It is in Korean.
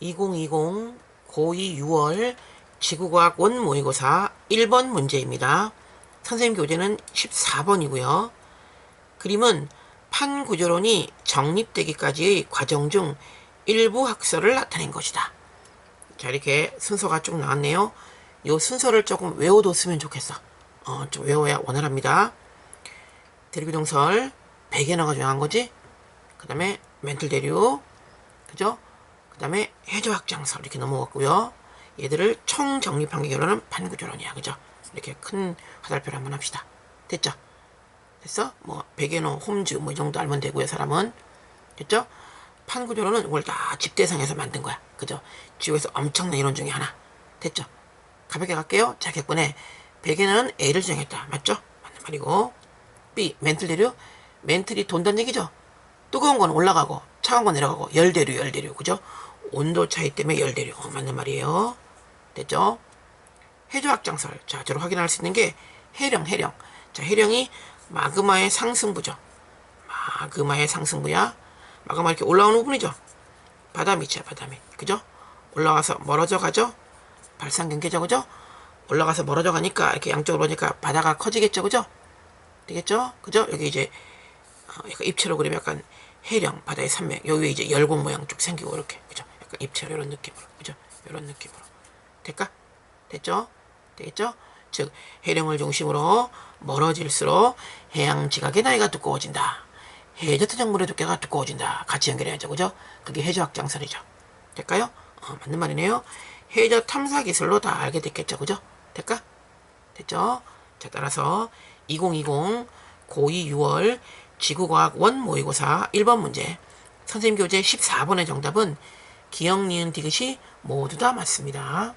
2020 고2 6월 지구과학 원 모의고사 1번 문제입니다. 선생님 교재는 14번이고요. 그림은 판구조론이 정립되기까지의 과정 중 일부 학설을 나타낸 것이다. 자, 이렇게 순서가 쭉 나왔네요. 이 순서를 조금 외워뒀으면 좋겠어. 어, 좀 외워야 원활합니다. 대륙이동설, 배경어가 중요한 거지. 그 다음에 멘틀 대륙, 그죠? 그 다음에 해저학장설 이렇게 넘어갔고요. 얘들을 총 정립한 게 결론은 판구조론이야, 그죠? 이렇게 큰 화살표를 한번 합시다. 됐죠? 됐어? 뭐 베게노, 홈즈 뭐 이 정도 알면 되고요, 사람은. 됐죠? 판구조론은 이걸 다 집대상에서 만든 거야. 그죠? 지구에서 엄청난 이론 중에 하나. 됐죠? 가볍게 갈게요. 자, 객분에 베개는 A를 정했다. 맞죠? 맞는 말이고. B, 멘틀 대류. 멘틀이 돈다는 얘기죠? 뜨거운 건 올라가고, 차가운 건 내려가고, 열대류, 열대류. 그죠? 온도 차이 때문에 열대류. 어, 맞는 말이에요. 됐죠? 해조학장설. 자, 저로 확인할 수 있는 게 해령, 해령. 자, 해령이 마그마의 상승부죠. 마그마의 상승부야. 마그마 이렇게 올라오는 부분이죠. 바다 밑이야, 바다 밑. 그죠? 올라와서 멀어져 가죠? 발상 경계죠, 그죠? 올라가서 멀어져 가니까 이렇게 양쪽으로 오니까 바다가 커지겠죠, 그죠? 되겠죠? 그죠? 여기 이제 어, 입체로 그리면 약간 해령, 바다의 산맥. 여기 이제 열공 모양 쭉 생기고 이렇게, 그죠? 약간 입체로 이런 느낌으로, 그죠? 이런 느낌으로. 될까? 됐죠? 되겠죠? 즉 해령을 중심으로 멀어질수록 해양 지각의 나이가 두꺼워진다. 해저 토작물의 두께가 두꺼워진다. 같이 연결해야죠, 그죠? 그게 해저 확장설이죠. 될까요? 어, 맞는 말이네요. 해저 탐사 기술로 다 알게 됐겠죠, 그죠? 될까? 됐죠? 자, 따라서 2020 고2 6월 지구과학 원 모의고사 1번 문제 선생님 교재 14번의 정답은 기억, 니은, 디귿이 모두 다 맞습니다.